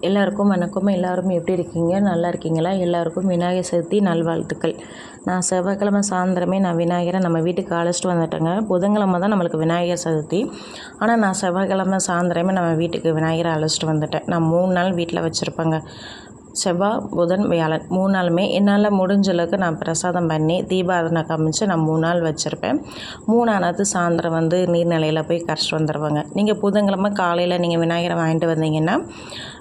எல்லாருக்கும் வணக்கம் எல்லாரும் எப்படி இருக்கீங்க? நல்லா இருக்கீங்களா? எல்லாருக்கும் விநாயகர் சதுர்த்தி நல்வாழ்த்துக்கள். நான் செவ்வாய்க்கிழமை சாயந்தரமே நான் விநாயகரை நம்ம வீட்டுக்கு அழைச்சிட்டு வந்துட்டேங்க. புதன்கிழமை தான் நம்மளுக்கு விநாயகர் சதுர்த்தி. ஆனால் நான் செவ்வாய்க்கிழமை சாயந்தரமே நம்ம வீட்டுக்கு விநாயகரை அழைச்சிட்டு வந்துட்டேன். நான் மூணு நாள் வீட்டில் வச்சுருப்பேங்க. செவ்வாய் புதன் வியாழன் மூணு நாளுமே என்னால் முடிஞ்ச அளவுக்கு நான் பிரசாதம் பண்ணி தீபாரதனை காமிச்சு நான் மூணு நாள் வச்சுருப்பேன். மூணானது சாயந்தரம் வந்து நீர்நிலையில் போய் கரைச்சிட்டு வந்துடுவாங்க நீங்கள் புதன்கிழமை காலையில் நீங்கள் விநாயகரை வாங்கிட்டு வந்தீங்கன்னா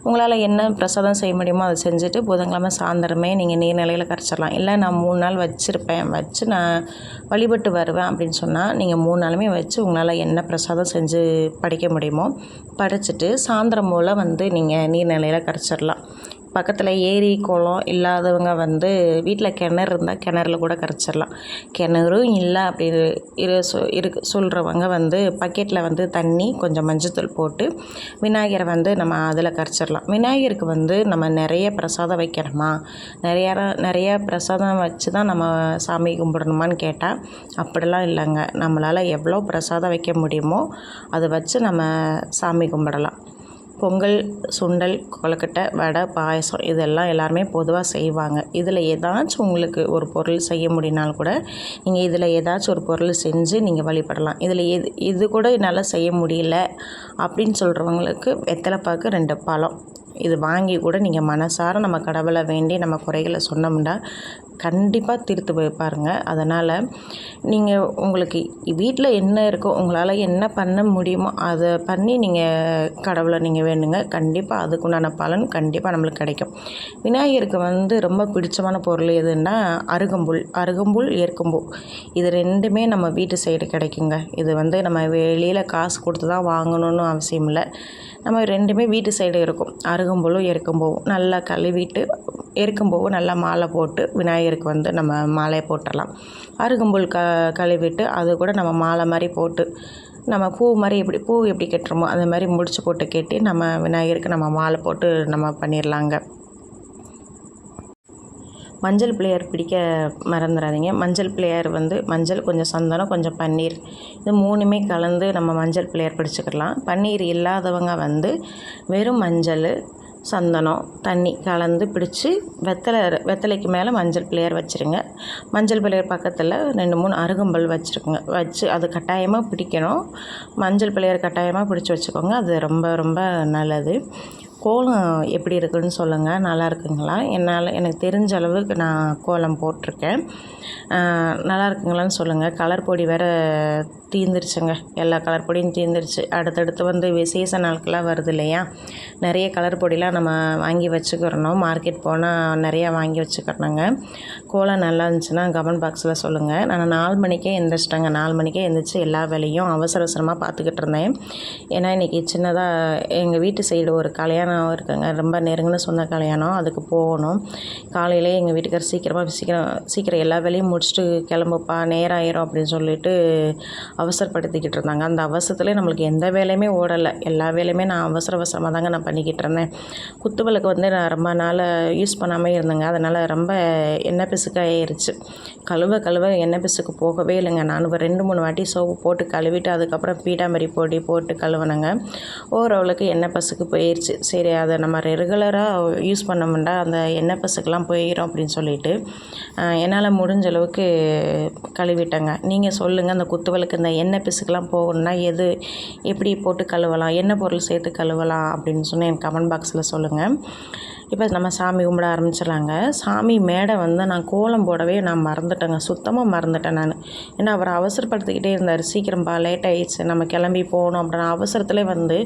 உங்களால் என்ன பிரசாதம் செய்ய முடியுமோ அதை செஞ்சுட்டு புதன்கிழமை சாயந்தரமே நீங்கள் நீர்நிலையில் கரைச்சிடலாம். இல்லை நான் மூணு நாள் வச்சுருப்பேன். வச்சு நான் வழிபட்டு வருவேன் அப்படின்னு சொன்னால் நீங்கள் மூணு நாளுமே வச்சு உங்களால் என்ன பிரசாதம் செஞ்சு படைக்க முடியுமோ படைச்சிட்டு சாயந்தரம் போல் வந்து நீங்கள் நீர்நிலையில் கரைச்சிடலாம். பக்கத்தில் ஏரி குளம் இல்லாதவங்க வந்து வீட்டில் கிணறு இருந்தால் கிணறுல கூட கரைச்சிடலாம். கிணறும் இல்லை அப்படி இரு சொ இருக்கு சொல்கிறவங்க வந்து பக்கெட்டில் வந்து தண்ணி கொஞ்சம் மஞ்சத்தூள் போட்டு விநாயகரை வந்து நம்ம அதில் கரைச்சிடலாம். விநாயகருக்கு வந்து நம்ம நிறைய பிரசாதம் வைக்கணுமா? நிறையா நிறைய பிரசாதம் வச்சு தான் நம்ம சாமி கும்பிடணுமான்னு கேட்டால் அப்படிலாம் இல்லைங்க. நம்மளால் எவ்வளோ பிரசாதம் வைக்க முடியுமோ அதை வச்சு நம்ம சாமி கும்பிடலாம். பொங்கல் சுண்டல் கொழுக்கட்டை வடை பாயசம் இதெல்லாம் எல்லாருமே பொதுவாக செய்வாங்க. இதில் ஏதாச்சும் உங்களுக்கு ஒரு பொருள் செய்ய முடியினாலும் கூட நீங்கள் இதில் ஏதாச்சும் ஒரு பொருள் செஞ்சு நீங்கள் வழிபடலாம். இதில் எது இது கூட என்னால் செய்ய முடியல அப்படின்னு சொல்கிறவங்களுக்கு வெத்தலைப்பாக்கு ரெண்டு பழம். இது வாங்கி கூட நீங்கள் மனசார நம்ம கடவுளை வேண்டி நம்ம குறைகளை சொன்னோம்னா கண்டிப்பாக தீர்த்து வைப்பாருங்க அதனால் நீங்கள் உங்களுக்கு வீட்டில் என்ன இருக்கோ உங்களால் என்ன பண்ண முடியுமோ அதை பண்ணி நீங்கள் கடவுளை நீங்கள் வேண்டுங்க. கண்டிப்பாக அதுக்குண்டான பலன் கண்டிப்பாக நம்மளுக்கு கிடைக்கும். விநாயகருக்கு வந்து ரொம்ப பிடிச்சமான பொருள் எதுன்னா அருகம்புல் அருகம்புல் ஏற்கம்பூ. இது ரெண்டுமே நம்ம வீட்டு சைடு கிடைக்குங்க. இது வந்து நம்ம வெளியில் காசு கொடுத்து தான் வாங்கணும்னு அவசியம் இல்லை. நம்ம ரெண்டுமே வீட்டு சைடு இருக்கும். அரு அருகம்புல்லும் எருக்கம்பூவும் நல்லா கழுவிட்டு எருக்கம்பூவும் நல்லா மாலை போட்டு விநாயகருக்கு வந்து நம்ம மாலையை போட்டுடலாம் அருகம்புல் க கழுவிட்டு அது கூட நம்ம மாலை மாதிரி போட்டு நம்ம பூ மாதிரி எப்படி பூ எப்படி கட்டுறோமோ அந்த மாதிரி முடிச்சு போட்டு கட்டி நம்ம விநாயகருக்கு நம்ம மாலை போட்டு நம்ம பண்ணிடலாங்க. மஞ்சள் பிள்ளையார் பிடிக்க மறந்துடாதீங்க மஞ்சள் பிள்ளையார் வந்து மஞ்சள் கொஞ்சம் சந்தனம் கொஞ்சம் பன்னீர் இது மூணுமே கலந்து நம்ம மஞ்சள் பிள்ளையார் பிடிச்சிக்கலாம். பன்னீர் இல்லாதவங்க வந்து வெறும் மஞ்சள் சந்தனம் தண்ணி கலந்து பிடிச்சி வெத்தலை வெத்தலைக்கு மேலே மஞ்சள் பிள்ளையார் வச்சுருங்க. மஞ்சள் பிள்ளையார் பக்கத்தில் ரெண்டு மூணு அருகம்பல் வச்சுருக்குங்க. வச்சு அது கட்டாயமாக பிடிக்கணும். மஞ்சள் பிள்ளையார் கட்டாயமாக பிடிச்சி வச்சுக்கோங்க. அது ரொம்ப ரொம்ப நல்லது. கோலம் எப்படி இருக்குன்னு சொல்லுங்கள் நல்லா இருக்குங்களா? என்னால் எனக்கு தெரிஞ்ச அளவுக்கு நான் கோலம் போட்டிருக்கேன். நல்லா இருக்குங்களான்னு சொல்லுங்கள் கலர் பொடி வேறு தீர்ந்துருச்சுங்க எல்லா கலர் பொடியும் தீர்ந்துருச்சு அடுத்தடுத்து வந்து விசேஷ நாட்கள்லாம் வருது இல்லையா? நிறைய கலர் பொடிலாம் நம்ம வாங்கி வச்சுக்கிறணும். மார்க்கெட் போனால் நிறையா வாங்கி வச்சுக்கிறணுங்க. கோலம் நல்லா இருந்துச்சுன்னா கமெண்ட் பாக்ஸில் சொல்லுங்கள் நான் நாலு மணிக்கே எழுந்திரிச்சிட்டேங்க நாலு மணிக்கே எழுந்திரிச்சு எல்லா வேலையும் அவசர அவசரமாக பார்த்துக்கிட்டு இருந்தேன். ஏன்னா இன்றைக்கி சின்னதாக எங்கள் வீட்டு சைடு ஒரு கல்யாணம் இருக்குங்க. ரொம்ப நெருங்கின சொந்த கல்யாணம். அதுக்கு போகணும். காலையிலே எங்கள் வீட்டுக்கார் சீக்கிரமாக சீக்கிரம் சீக்கிரம் எல்லா வேலையும் முடிச்சுட்டு கிளம்புப்பா நேரம் ஆயிரும் அப்படின்னு சொல்லிட்டு அவசரப்படுத்திக்கிட்டு இருந்தாங்க. அந்த அவசரத்துலேயே நம்மளுக்கு எந்த வேலையுமே ஓடலை. எல்லா வேலையுமே நான் அவசர அவசரமாக தாங்க நான் பண்ணிக்கிட்டு இருந்தேன். குத்து விளக்கு வந்து நான் ரொம்ப நாள் யூஸ் பண்ணாமல் இருந்தேங்க. அதனால் ரொம்ப எண்ணெய் பிசுக்காயிருச்சு கழுவ கழுவ எண்ணெய் பிசுக்கு போகவே இல்லைங்க. நான் ஒரு ரெண்டு மூணு வாட்டி சோப்பு போட்டு கழுவிட்டு அதுக்கப்புறம் பீட்டாமரி பொடி போட்டு கழுவினேங்க. ஓரளவுக்கு எண்ணெய் பசுக்கு போயிடுச்சு சரி அதை நம்ம ரெகுலராக யூஸ் பண்ணோம்னா அந்த எண்ணெய் பசுக்கெலாம் போயிடும் அப்படின்னு சொல்லிட்டு என்னால் முடிஞ்ச அளவுக்கு கழுவிட்டேங்க. நீங்கள் சொல்லுங்கள் அந்த குத்துவலுக்கு இந்த எண்ணெய் பிசுக்கெலாம் போகணுன்னா எது எப்படி போட்டு கழுவலாம் என்ன பொருள் சேர்த்து கழுவலாம் அப்படின்னு சொன்னால் என் கமெண்ட் பாக்ஸில் சொல்லுங்கள் இப்போ நம்ம சாமி கும்பிட ஆரம்பிச்சிடலாங்க. சாமி மேடை வந்து நான் கோலம் போடவே நான் மறந்துட்டேங்க. சுத்தமாக மறந்துட்டேன் நான். ஏன்னா அவர் அவசரப்படுத்திக்கிட்டே இருந்தார். சீக்கிரம்பா லேட் ஆகிடுச்சு நம்ம கிளம்பி போகணும் அப்படின்னு அவசரத்துலேயே வந்து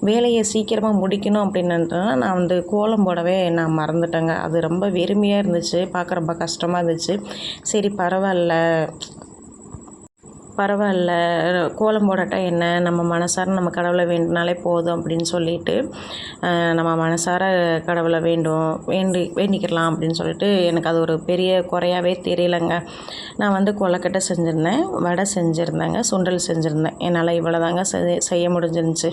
வேலையை சீக்கிரமாக முடிக்கணும் அப்படின்னுனா நான் வந்து கோலம் போடவே நான் மறந்துட்டேங்க. அது ரொம்ப வெறுமையாக இருந்துச்சு. பார்க்க ரொம்ப கஷ்டமாக இருந்துச்சு. சரி பரவாயில்ல. பரவாயில்ல. கோலம் போடட்டா என்ன? நம்ம மனசார நம்ம கடவுளை வேண்டினாலே போதும் அப்படின்னு சொல்லிட்டு நம்ம மனசார கடவுளை வேண்டும் வேண்டி வேண்டிக்கிடலாம் அப்படின்னு சொல்லிட்டு எனக்கு அது ஒரு பெரிய குறையாவே தெரியலைங்க. நான் வந்து கொலக்கட்டை செஞ்சுருந்தேன் வடை செஞ்சுருந்தேங்க சுண்டல் செஞ்சுருந்தேன். என்னால் இவ்வளோ தாங்க செய்ய முடிஞ்சிருந்துச்சு.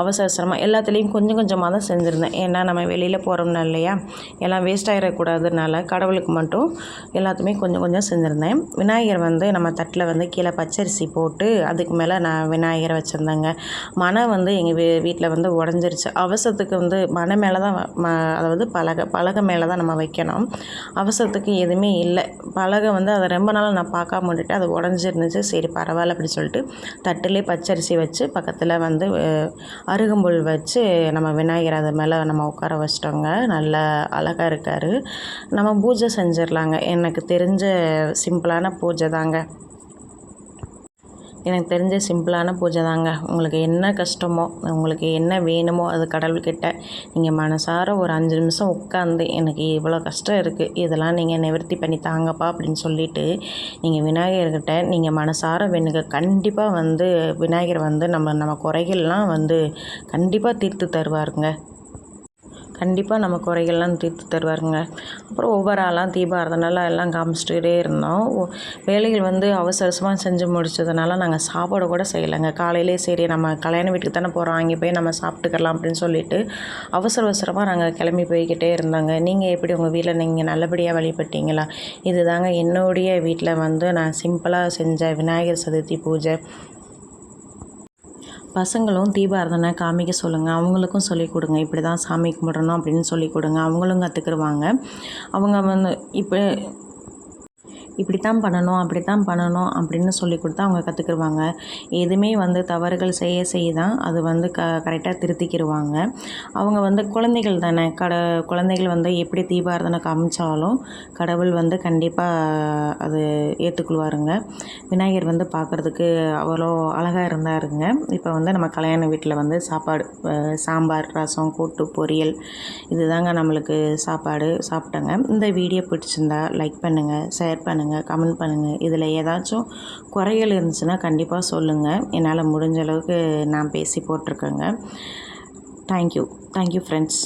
அவசர அவசரமாக எல்லாத்துலேயும் கொஞ்சம் கொஞ்சமாக தான் செஞ்சுருந்தேன். ஏன்னா நம்ம வெளியில் போகிறோம்னா இல்லையா? எல்லாம் வேஸ்ட் ஆகிடக்கூடாதுனால கடவுளுக்கு மட்டும் எல்லாத்துமே கொஞ்சம் கொஞ்சம் செஞ்சுருந்தேன். விநாயகர் வந்து நம்ம தட்டில் வந்து கீழே பச்சை பச்சரிசி போட்டு அதுக்கு மேலே நான் விநாயகரை வச்சுருந்தேங்க. மனை வந்து எங்கள் வீ வீட்டில் வந்து உடஞ்சிருச்சு. அவசரத்துக்கு வந்து மனை மேலே தான் ம அதாவது பலகை பலகை மேலே தான் நம்ம வைக்கணும். அவசரத்துக்கு எதுவுமே இல்லை. பலகை வந்து அதை ரொம்ப நாள் நான் பார்க்காம விட்டுட்டு அது உடஞ்சிருந்துச்சு. சரி பரவாயில்ல அப்படின்னு சொல்லிட்டு தட்டிலே பச்சரிசி வச்சு பக்கத்தில் வந்து அருகம்புல் வச்சு நம்ம விநாயகர் அது மேலே நம்ம உட்கார வச்சிட்டோங்க. நல்லா அழகாக இருக்கார். நம்ம பூஜை செஞ்சிடலாங்க எனக்கு தெரிஞ்ச சிம்பிளான பூஜை தாங்க. எனக்கு தெரிஞ்ச சிம்பிளான பூஜை தாங்க. உங்களுக்கு என்ன கஷ்டமோ உங்களுக்கு என்ன வேணுமோ அது கடவுள்கிட்ட நீங்கள் மனசார ஒரு அஞ்சு நிமிஷம் உட்காந்து எனக்கு இவ்வளோ கஷ்டம் இருக்குது இதெல்லாம் நீங்கள் நிவர்த்தி பண்ணி தாங்கப்பா அப்படின்னு சொல்லிட்டு நீங்கள் விநாயகர்கிட்ட நீங்கள் மனசார வேணுங்க. கண்டிப்பாக வந்து விநாயகர் வந்து நம்ம நம்ம குறைகள்லாம் வந்து கண்டிப்பாக தீர்த்து தருவாருங்க. கண்டிப்பாக நம்ம குறைகள்லாம் தீர்த்து தருவாருங்க. அப்புறம் ஒவ்வொரு ஆளாக தீபாரதனால எல்லாம் காமிச்சிட்டே இருந்தோம். வேலைகள் வந்து அவசர அவசரமாக செஞ்சு முடிச்சதுனால நாங்கள் சாப்பாடு கூட செய்யலைங்க. காலையிலே சரி நம்ம கல்யாண வீட்டுக்கு தானே போகிறோம் அங்கே போய் நம்ம சாப்பிட்டுக்கலாம் அப்படின்னு சொல்லிட்டு அவசர அவசரமாக நாங்கள் கிளம்பி போய்கிட்டே இருந்தாங்க. நீங்கள் எப்படி உங்கள் வீட்டில் நீங்கள் நல்லபடியாக வழிபட்டீங்களா? இதுதாங்க என்னுடைய வீட்டில் வந்து நான் சிம்பிளாக செஞ்ச விநாயகர் சதுர்த்தி பூஜை. பசங்களும் தீபாரதனை காமிக்க சொல்லுங்கள் அவங்களுக்கும் சொல்லிக் கொடுங்க. இப்படி தான் சாமி கும்பிடணும் அப்படின்னு சொல்லிக் கொடுங்க. அவங்களும் கற்றுக்குருவாங்க அவங்க வந்து இப்போ இப்படி தான் பண்ணணும் அப்படி தான் பண்ணணும் அப்படின்னு சொல்லி கொடுத்தா அவங்க கற்றுக்குருவாங்க எதுவுமே வந்து தவறுகள் செய்ய செய்ய தான் அது வந்து க கரெக்டாக திருத்திக்கிடுவாங்க அவங்க வந்து குழந்தைகள் தானே. கட குழந்தைகள் வந்து எப்படி தீபாரதனை காமிச்சாலும் கடவுள் வந்து கண்டிப்பாக அது ஏற்றுக்கொள்வாருங்க விநாயகர் வந்து பார்க்குறதுக்கு அவ்வளோ அழகாக இருந்தாருங்க. இப்போ வந்து நம்ம கல்யாண வீட்டில் வந்து சாப்பாடு சாம்பார் ரசம் கூட்டு பொரியல் இதுதாங்க நம்மளுக்கு சாப்பாடு சாப்பிட்டேங்க. இந்த வீடியோ பிடிச்சிருந்தா லைக் பண்ணுங்கள் ஷேர் பண்ணுங்கள் பண்ணுங்கள் கமெண்ட் பண்ணுங்கள் இதில் ஏதாச்சும் குறைகள் இருந்துச்சுன்னா கண்டிப்பாக சொல்லுங்கள் என்னால் முடிஞ்ச அளவுக்கு நான் பேசி போட்டிருக்கேங்க. Thank you thank you friends